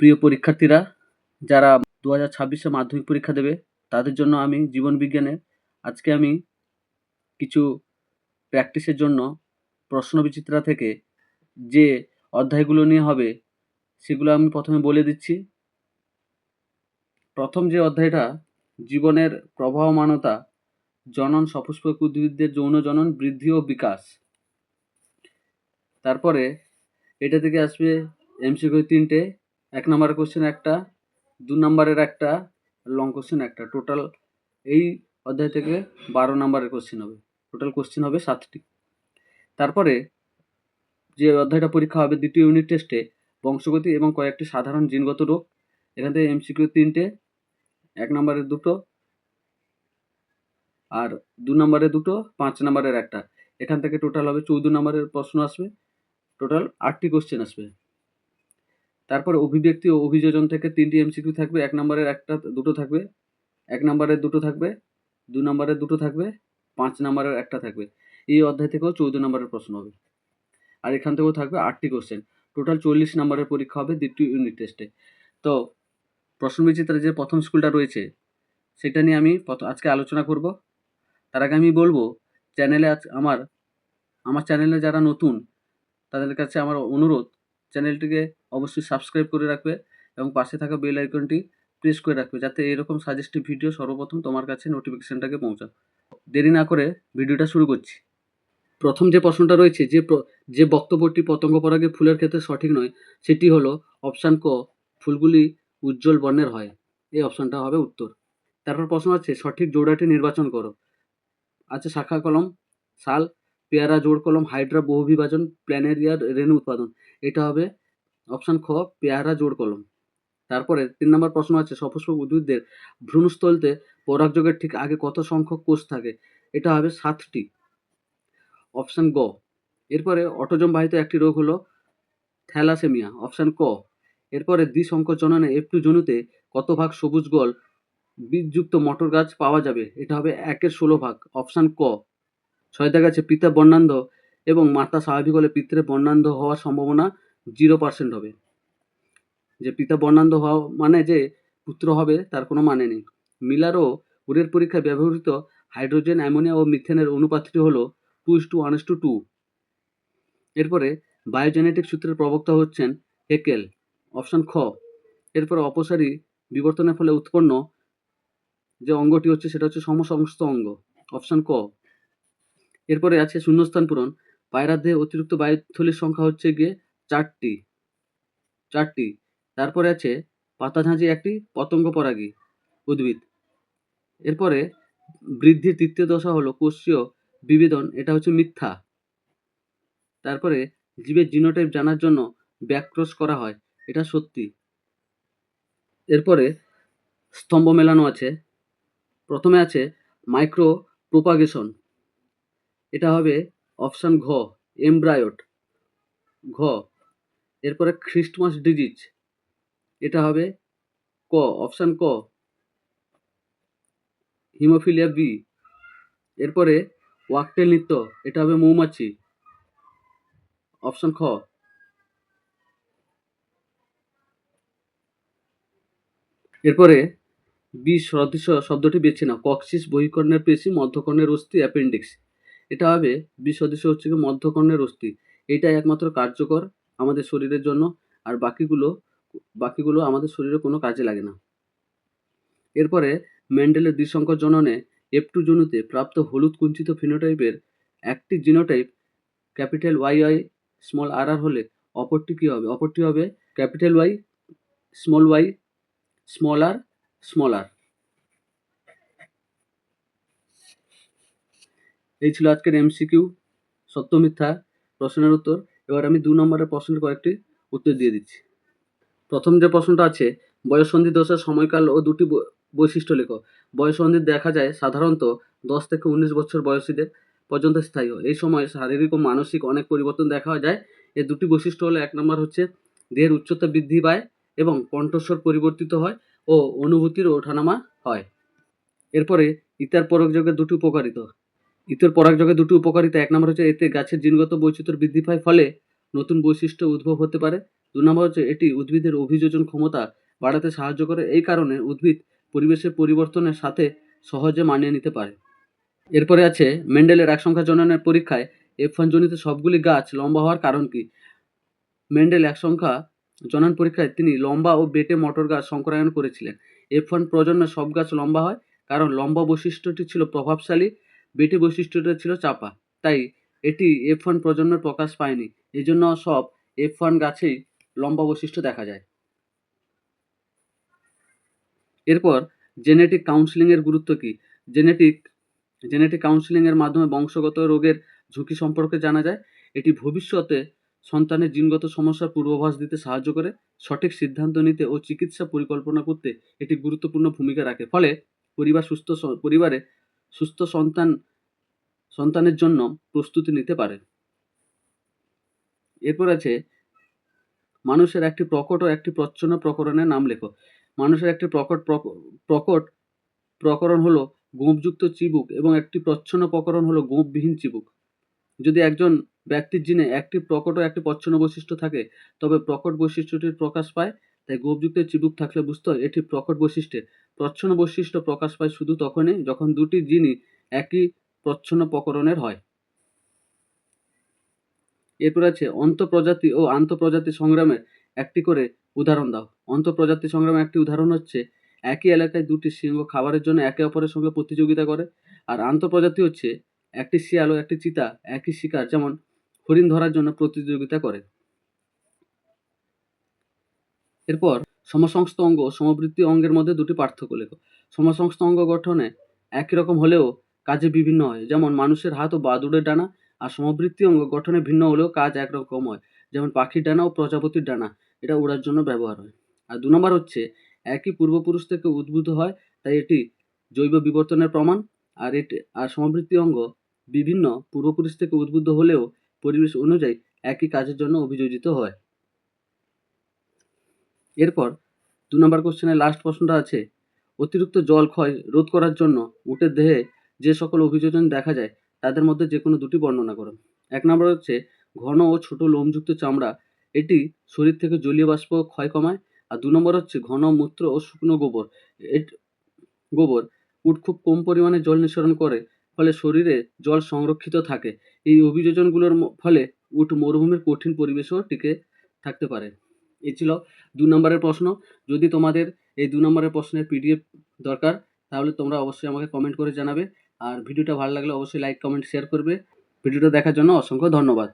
প্রিয় পরীক্ষার্থীরা, যারা দু হাজার ছাব্বিশে মাধ্যমিক পরীক্ষা দেবে, তাদের জন্য আমি জীবন বিজ্ঞানে আজকে আমি কিছু প্র্যাকটিসের জন্য প্রশ্নবিচিত্রা থেকে যে অধ্যায়গুলো নিয়ে হবে, সেগুলো আমি প্রথমে বলে দিচ্ছি। প্রথম যে অধ্যায়টা, জীবনের প্রবাহমানতা, জনন সপুষ্পক উদ্ভিদদের যৌন জনন বৃদ্ধি ও বিকাশ। তারপরে এটা থেকে আসবে এমসিকিউ তিনটে এক নম্বরের কোশ্চেন একটা, দু নম্বরের একটা লং কোশ্চেন একটা। টোটাল এই অধ্যায় থেকে বারো নম্বরের কোশ্চেন হবে। টোটাল কোশ্চেন হবে সাতটি। তারপরে যে অধ্যায়টা পরীক্ষা হবে দ্বিতীয় ইউনিট টেস্টে বংশগতি এবং কয়েকটি সাধারণ জিনগত রোগ। এখান থেকে এমসিকিউ তিনটে, এক নম্বরের দুটো, আর দু নম্বরের দুটো, পাঁচ নম্বরের একটা। এখান থেকে টোটাল হবে চৌদ্দ নম্বরের প্রশ্ন আসবে। টোটাল আটটি কোশ্চেন আসবে। তারপরে অভিব্যক্তি ও অভিযোজন থেকে তিনটি এমসিকিউ থাকবে, এক নম্বরের একটা দুটো থাকবে, এক নম্বরের দুটো থাকবে, দু নম্বরের দুটো থাকবে, পাঁচ নম্বরের একটা থাকবে। এই অধ্যায় থেকেও চৌদ্দ নম্বরের প্রশ্ন হবে। আর এখান থেকেও থাকবে আটটি কোশ্চেন টোটাল চল্লিশ নম্বরের পরীক্ষা হবে দ্বিতীয় ইউনিট টেস্টে তো প্রশ্নবিচিত্রে যে প্রথম স্কুলটা রয়েছে, সেটা নিয়ে আমি আজকে আলোচনা করব। তার আগে আমি বলব চ্যানেলে আজ আমার আমার চ্যানেলে যারা নতুন, তাদের কাছে আমার অনুরোধ চ্যানেলটিকে অবশ্যই সাবস্ক্রাইব করে রাখবে এবং পাশে থাকা বেল আইকনটি প্রেস করে রাখবে যাতে এরকম সাজেস্টিভ ভিডিও সর্বপ্রথম তোমার কাছে নোটিফিকেশনটাকে পৌঁছায়। দেরি না করে ভিডিওটা শুরু করছি। প্রথম যে প্রশ্নটা রয়েছে, যে যে বক্তব্যটি পতঙ্গ পরাগে ফুলের ক্ষেত্রে সঠিক নয়, সেটি হলো অপশান ক, ফুলগুলি উজ্জ্বল বর্ণের হয়। এই অপশানটা হবে উত্তর। তারপর প্রশ্ন আছে, সঠিক জোড়াটি নির্বাচন করো। আছে শাখা কলম, শাল, পেয়ারা, জোড় কলম, হাইড্রা বহুবিভাজন প্ল্যানেরিয়ার রেণু উৎপাদন। এটা হবে অপশান খ, পেয়ারা জোড় কলম। তারপরে তিন নম্বর প্রশ্ন আছে, সপুষ্পক উদ্ভিদদের ভ্রূণস্থলতে পরাগযোগের ঠিক আগে কত সংখ্যক কোষ থাকে? এটা হবে সাতটি। অপশান গ, এরপরে অটোজম বাহিত একটি রোগ হলো থ্যালাসেমিয়া। অপশান ক, এরপরে দ্বিসংকর জননে এফ টু জনুতে কত ভাগ সবুজ গল বীজযুক্ত মটর গাছ পাওয়া যাবে? এটা হবে একের ষোলো ভাগ। অপশান ক, ছয় দেখা যাচ্ছে পিতা বর্ণান্ধ এবং মাতা স্বাভাবিক হলে পিতৃ বর্ণান্ধ হওয়ার সম্ভাবনা জিরো পার্সেন্ট হবে। যে পিতা বর্ণান্ধ হওয়া মানে যে পুত্র হবে, তার কোনো মানে নেই। মিলার ও উরের পরীক্ষায় ব্যবহৃত হাইড্রোজেন, অ্যামোনিয়া ও মিথেনের অনুপাতটি হলো two is to one is to two এরপরে বায়োজেনেটিক সূত্রের প্রবক্তা হচ্ছেন হেকেল, অপশান খ। এরপরে অপসারী বিবর্তনের ফলে উৎপন্ন যে অঙ্গটি হচ্ছে, সেটা হচ্ছে সমসমস্ত অঙ্গ, অপশান ক। এরপরে আছে শূন্যস্থান পূরণ। পায়রার দেহে অতিরিক্ত বায়ুথলির সংখ্যা হচ্ছে গিয়ে চারটি চারটি। তারপরে আছে পাতাঝাঁঝি একটি পতঙ্গ পরাগী উদ্ভিদ। এরপরে বৃদ্ধির তৃতীয় দশা হলো কোষীয় বিবেদন এটা হচ্ছে মিথ্যা। তারপরে জীবের জিনোটাইপ জানার জন্য ব্যাক্রস করা হয়, এটা সত্যি। এরপরে স্তম্ভ মেলানো আছে, প্রথমে আছে মাইক্রো প্রোপাগেশন এটা হবে অপশান ঘ, এমব্রায়োট, ঘ। এরপরে খ্রিস্টমাস ডিজিজ। এটা হবে ক, অপশান ক। Haemophilia B. এরপরে ওয়াকটেল নৃত্য, এটা হবে মৌমাছি। অপশান খ। এরপরে বি, সদৃশ শব্দটি বেছে নাও। কক্সিস বহিকর্ণের পেশি, মধ্যকর্ণের অস্থি, অ্যাপেন্ডিক্স। এটা হবে বি, সদৃশ হচ্ছে মধ্যকর্ণের অস্থি। এইটাই একমাত্র কার্যকর আমাদের শরীরের জন্য আর বাকিগুলো বাকিগুলো আমাদের শরীরে কোনো কাজে লাগে না। এরপরে মেন্ডেলের দ্বিসংকর জননে এফ টু জনুতে প্রাপ্ত হলুদ কুঞ্চিত ফিনোটাইপের একটি genotype capital Y Y small R R হলে অপরটি কী হবে? অপরটি হবে capital Y small Y small R small R. এই ছিল আজকের এমসিকিউ। সত্য মিথ্যা প্রশ্নের উত্তর। এবার আমি দু নম্বরের প্রশ্নের কয়েকটি উত্তর দিয়ে দিচ্ছি। প্রথম যে প্রশ্নটা আছে, বয়ঃসন্ধি দশার সময়কাল ও দুটি বৈশিষ্ট্য লেখো। বয়ঃসন্ধি দেখা যায় সাধারণত দশ থেকে উনিশ বছর বয়সীদের পর্যন্ত স্থায়ী এই সময় শারীরিক ও মানসিক অনেক পরিবর্তন দেখা যায়। এর দুটি বৈশিষ্ট্য হলো, এক নম্বর হচ্ছে দেহের উচ্চতা বৃদ্ধি পায় এবং কণ্ঠস্বর পরিবর্তিত হয় ও অনুভূতির ওঠানামা হয়। এরপরে ইতার পরাগযোগের দুটি উপকারিতা। ইতর পরাগযোগের দুটি উপকারিতা। এক নম্বর হচ্ছে এতে গাছের জিনগত বৈচিত্র্য বৃদ্ধি পায়, ফলে নতুন বৈশিষ্ট্য উদ্ভব হতে পারে। দু নম্বর হচ্ছে এটি উদ্ভিদের অভিযোজন ক্ষমতা বাড়াতে সাহায্য করে, এই কারণে উদ্ভিদ পরিবেশের পরিবর্তনের সাথে সহজে মানিয়ে নিতে পারে। এরপরে আছে মেন্ডেলের এক সংখ্যা জননের পরীক্ষায় এফ জনিত সবগুলি গাছ লম্বা হওয়ার কারণ কি? মেন্ডেল এক সংখ্যা জনন পরীক্ষায় তিনি লম্বা ও বেটে মটর গাছ সংকরায়ন করেছিলেন। এফ ওয়ান প্রজন্মে সব গাছ লম্বা হয়, কারণ লম্বা বৈশিষ্ট্যটি ছিল প্রভাবশালী বেটে বৈশিষ্ট্যটা ছিল চাপা। তাই এটি এফ ওয়ান প্রজন্মের প্রকাশ পায়নি। এই জন্য সব এফ ওয়ান গাছেই লম্বা বৈশিষ্ট্য দেখা যায়। এরপর জেনেটিক কাউন্সিলিংয়ের গুরুত্ব কী? জেনেটিক জেনেটিক কাউন্সিলিংয়ের মাধ্যমে বংশগত রোগের ঝুঁকি সম্পর্কে জানা যায়। এটি ভবিষ্যতে সন্তানের জিনগত সমস্যার পূর্বাভাস দিতে সাহায্য করে। সঠিক সিদ্ধান্ত নিতে ও চিকিৎসা পরিকল্পনা করতে এটি গুরুত্বপূর্ণ ভূমিকা রাখে। ফলে পরিবার সুস্থ পরিবারে সুস্থ সন্তান, সন্তানের জন্য প্রস্তুতি নিতে পারে। এরপর আছে, মানুষের একটি প্রকট ও একটি প্রচ্ছন্ন প্রকরণের নাম লেখো। মানুষের একটি প্রকট প্রক- প্রকট প্রকরণ হলো গোঁপযুক্ত চিবুক এবং একটি প্রচ্ছন্ন প্রকরণ হলো গোঁপবিহীন চিবুক। যদি একজন ব্যক্তির জিনে একটি প্রকট ও একটি প্রচ্ছন্ন বৈশিষ্ট্য থাকে, তবে প্রকট বৈশিষ্ট্যটির প্রকাশ পায়, তাই গোপযুক্ত চিবুক থাকলে বুঝতে হয় এটি প্রকট বৈশিষ্ট্যের প্রচ্ছন্ন বৈশিষ্ট্য প্রকাশ পায় শুধু তখনই যখন দুটি জিনই একই প্রচ্ছন্ন প্রকরণের হয়। এরপর আছে, অন্তঃপ্রজাতি ও আন্তঃপ্রজাতি সংগ্রামের একটি করে উদাহরণ দাও। অন্তঃপ্রজাতি সংগ্রামের একটি উদাহরণ হচ্ছে, একই এলাকায় দুটি সিংহ খাবারের জন্য একে অপরের সঙ্গে প্রতিযোগিতা করে, আর আন্তঃপ্রজাতি হচ্ছে, একটি শিয়াল ও একটি চিতা একই শিকার, যেমন হরিণ ধরার জন্য প্রতিযোগিতা করে। এরপর সমসংস্থ অঙ্গ ও সমবৃত্তি অঙ্গের মধ্যে দুটি পার্থক্য লেখো। সমসংস্থ অঙ্গ গঠনে একই রকম হলেও কাজে বিভিন্ন হয়। যেমন মানুষের হাত ও বাদুড়ের ডানা আর সমবৃত্তি অঙ্গ গঠনে ভিন্ন হলেও কাজ একরকম হয়। যেমন পাখির ডানা ও প্রজাপতির ডানা, এটা উড়ার জন্য ব্যবহার হয়। আর দু নম্বর হচ্ছে, একই পূর্বপুরুষ থেকে উদ্ভূত হয়, তাই এটি জৈব বিবর্তনের প্রমাণ। আর এটি, আর সমবৃত্তি অঙ্গ বিভিন্ন পূর্বপুরুষ থেকে উদ্বুদ্ধ হলেও পরিবেশ অনুযায়ী একই কাজের জন্য অভিযোজিত হয়। এরপর দু নম্বর কোশ্চেনের লাস্ট প্রশ্নটা আছে, অতিরিক্ত জল ক্ষয় রোধ করার জন্য উটের দেহে যে সকল অভিযোজন দেখা যায়, তাদের মধ্যে যে কোনো দুটি বর্ণনা করো। এক নম্বর হচ্ছে, ঘন ও ছোট লোমযুক্ত চামড়া, এটি শরীর থেকে জলীয় বাষ্প ক্ষয় কমায়। আর দু নম্বর হচ্ছে, ঘন মূত্র ও শুকনো গোবর গোবর, উট খুব কম পরিমাণে জল নিঃসরণ করে, ফলে শরীরে জল সংরক্ষিত থাকে। এই অভিযোজনগুলোর ফলে উট মরুভূমির কঠিন পরিবেশেও টিকে থাকতে পারে। এই ছিল দু নম্বরের প্রশ্ন। যদি তোমাদের এই দু নম্বরের প্রশ্নের পিডিএফ দরকার, তাহলে তোমরা অবশ্যই আমাকে কমেন্ট করে জানাবে। আর ভিডিওটা ভালো লাগলে অবশ্যই লাইক কমেন্ট শেয়ার করবে। ভিডিওটা দেখার জন্য অসংখ্য ধন্যবাদ।